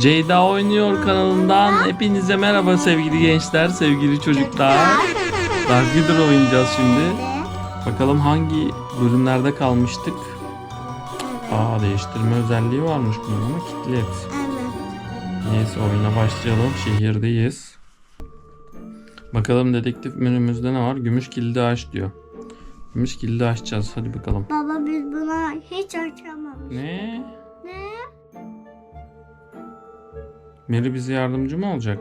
Ceyda Oynuyor kanalından hepinize merhaba sevgili gençler, sevgili çocuklar. Dark Vader oynayacağız şimdi. Bakalım hangi bölümlerde kalmıştık. Aa değiştirme özelliği varmış bunun ama kilitli et. Neyse oyuna başlayalım. Şehirdeyiz. Bakalım dedektif menümüzde ne var? Gümüş kilidi aç diyor. Gümüş kilidi açacağız. Hadi bakalım. Baba biz buna hiç açamamışız. Ne? Ne? Mary bize yardımcı mı olacak?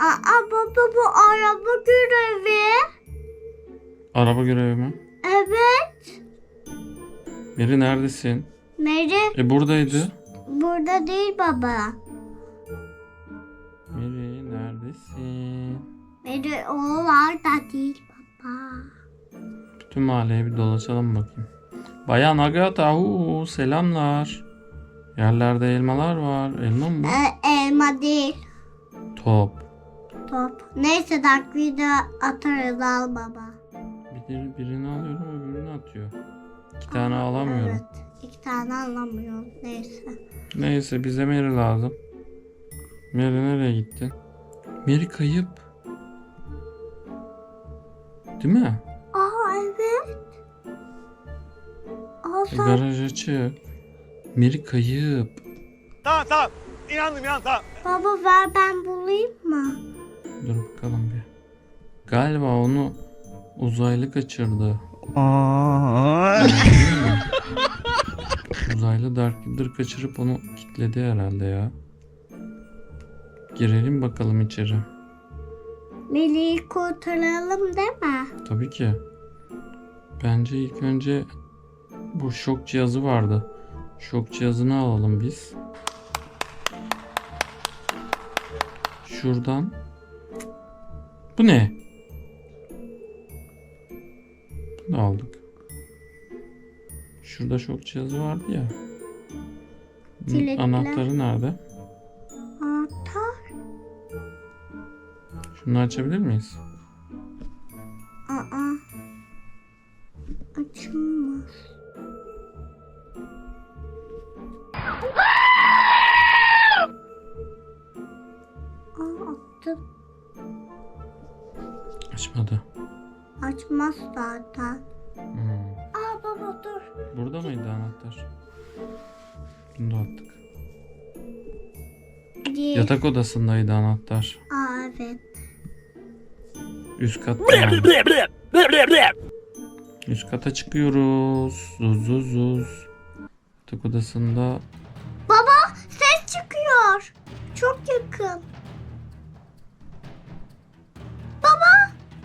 Aa baba bu araba görevi. Araba görevi mi? Evet. Mary neredesin? Mary E buradaydı. burada değil baba. Mary neredesin? Mary oralarda değil baba. Bütün mahalleye bir dolaşalım bakayım. Bayan Agatha hu selamlar. Yerlerde elmalar var. Elma mı bu? Ee, elma değil. Top. Top. Neyse Dark Vader atarız al baba. Bir, birini alıyorum öbürünü atıyor. İki tane alamıyorum. Evet. İki tane alamıyorum. Neyse. Neyse bize Mary lazım. Mary nereye gitti? Mary kayıp. Değil mi? Aa evet. Aa E, sen garaj açık. Mary kayıp. Tamam tamam. İnandım inandım tamam. baba ver ben bulayım mı? Dur bakalım bir. Galiba onu uzaylı kaçırdı. Uzaylı Dark Vader kaçırıp onu kilitledi herhalde ya. Girelim bakalım içeri. Melih'i kurtaralım değil mi? Tabii ki. Bence ilk önce bu şok cihazı vardı. Şok cihazını alalım biz. Şuradan. Bu ne? Bunu aldık. Şurada şok cihazı vardı ya. Anahtarı nerede? Anahtar. Şunu açabilir miyiz? Aa. Açılmaz. Açmadı. Açmaz zaten. Hmm. Aa baba dur. Burada mıydı anahtar? Bunu da attık. Değil. Yatak odasındaydı anahtar. Aa evet. Üst katta. yani. Üst kata çıkıyoruz. Zuz zuz zuz. Yatak odasında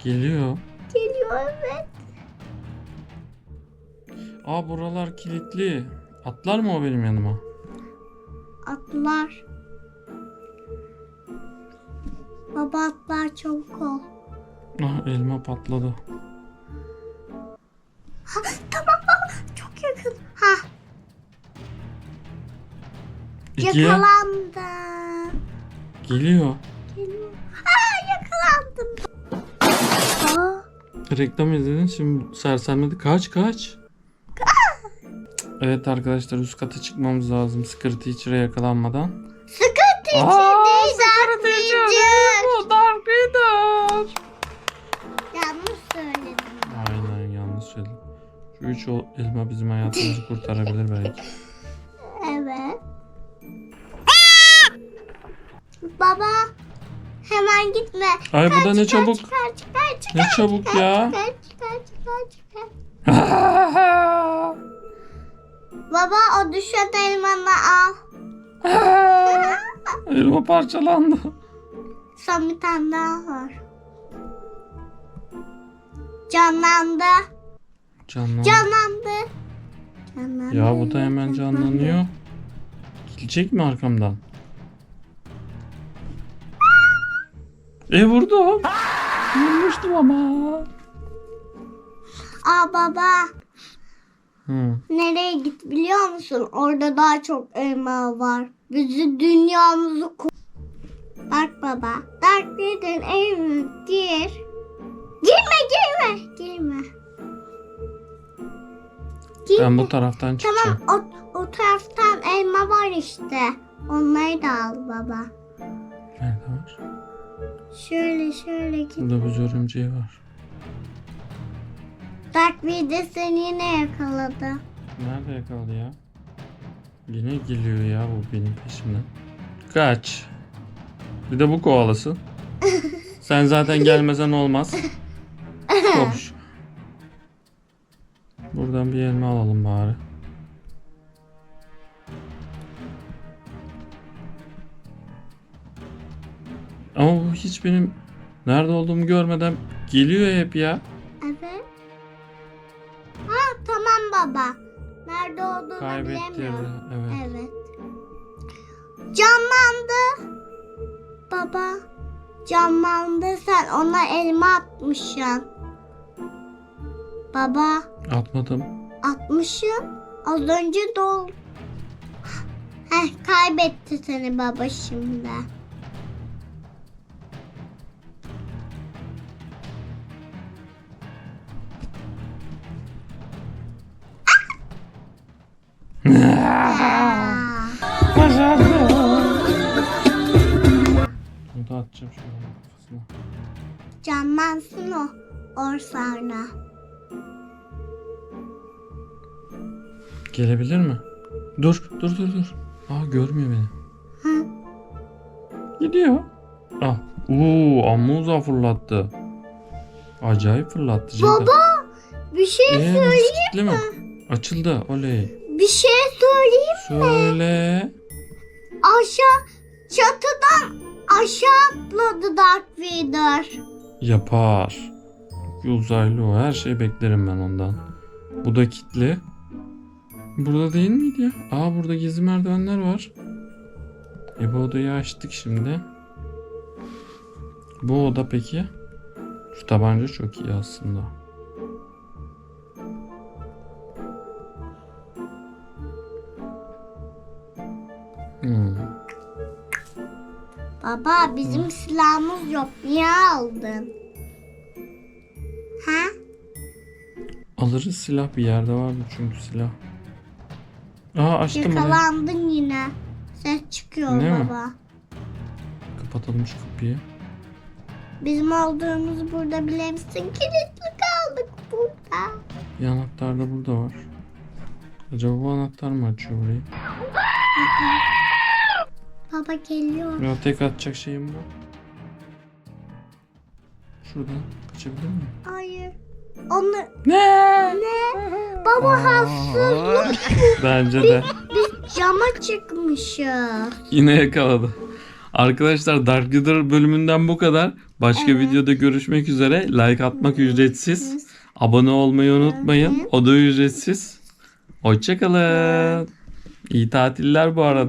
geliyor. geliyor evet. Aa buralar kilitli. Atlar mı o benim yanıma? Atlar. Baba atlar çabuk ol. Ah elma patladı. Ha, tamam baba çok yakın. Ha İkiye yakalandı. Geliyor. Reklam izledin şimdi sersemledi. Kaç kaç. Evet arkadaşlar üst kata çıkmamız lazım. Security Teacher'a yakalanmadan. sıkıntı Aa, içindeyiz Dark Bu Dark Vader. Yanlış söyledim. Aynen yanlış söyledim. Şu üç elma bizim hayatımızı kurtarabilir belki. Evet. Baba hemen gitme. Ay bu da ne çabuk. Çıkar çıkar çıkar. Ne çabuk çıkar, ya. Çıkar çıkar çıkar çıkar. Baba o düşen elmanı al. elma parçalandı. Son bir tane daha var. Canlandı. Canlandı. Canlandı. Canlandı. Ya bu da hemen canlanıyor. Gelecek mi arkamdan? E vurdum. Vurmuştum ama. Aa baba. Hı. Nereye git biliyor musun? Orada daha çok elma var. Bizi dünyamızı Bak baba. Dark Vader'ın evine gir. Girme girme. Girme. Girme. Ben bu taraftan çıkacağım. Tamam o, o taraftan elma var işte. Onları da al baba. Nerede var? Şöyle şöyle git. Burada buz örümceği var. Dark Vader seni yine yakaladı. Nerede yakaladı ya? Yine geliyor ya bu benim peşimden. Kaç. Bir de bu kovalasın. Sen zaten gelmesen olmaz. Koş. Buradan bir elma alalım bari. Hiç benim nerede olduğumu görmeden geliyor hep ya. Evet. Ha tamam baba. Nerede olduğunu Kaybetti ya bilemiyorum. da, evet. Evet. Canlandı. Baba. Canlandı sen ona elma atmışsın. Baba Atmadım. atmışsın. Az önce dol. Heh kaybetti seni baba şimdi. Bunu da atacağım şöyle kafasına. Canlansın o orsana. Gelebilir mi? Dur, dur, dur, dur. Aa görmüyor beni. Hı. Gidiyor. Ah, uuu amma uzağa fırlattı. Acayip fırlattı. Baba bir şey Ee, söyleyeyim. kilitli mi? Açıldı. Oley. Bir şey söyleyeyim. Söyle. Aşağı çatıdan aşağı atladı Darth Vader. Yapar. Uzaylı o. Her şeyi beklerim ben ondan. Bu da kilitli. Burada değil miydi ya? Aa burada gizli merdivenler var. E bu odayı açtık şimdi. Bu oda peki? Şu tabanca çok iyi aslında. Hmm. Baba bizim silahımız yok. Niye aldın? Ha? Alırız silah bir yerde vardı çünkü silah. Aa açtım. Yakalandın yine. Ses çıkıyor mi? baba. Kapatalım şu kapıyı. Bizim olduğumuzu burada bile misin? Kilitli kaldık burada. Bir anahtar da burada var. Acaba bu anahtar mı açıyor burayı? Baba geliyor. Ya tek atacak şeyim bu. Şuradan kaçabilir miyim? Hayır. Onu Ne? ne? Baba hassızlık. Bence de. Biz cama çıkmışız. Yine yakaladı. Arkadaşlar Dark Vader bölümünden bu kadar. Başka videoda görüşmek üzere. Like atmak ücretsiz. Abone olmayı unutmayın. O da ücretsiz. Hoşçakalın. İyi tatiller bu arada.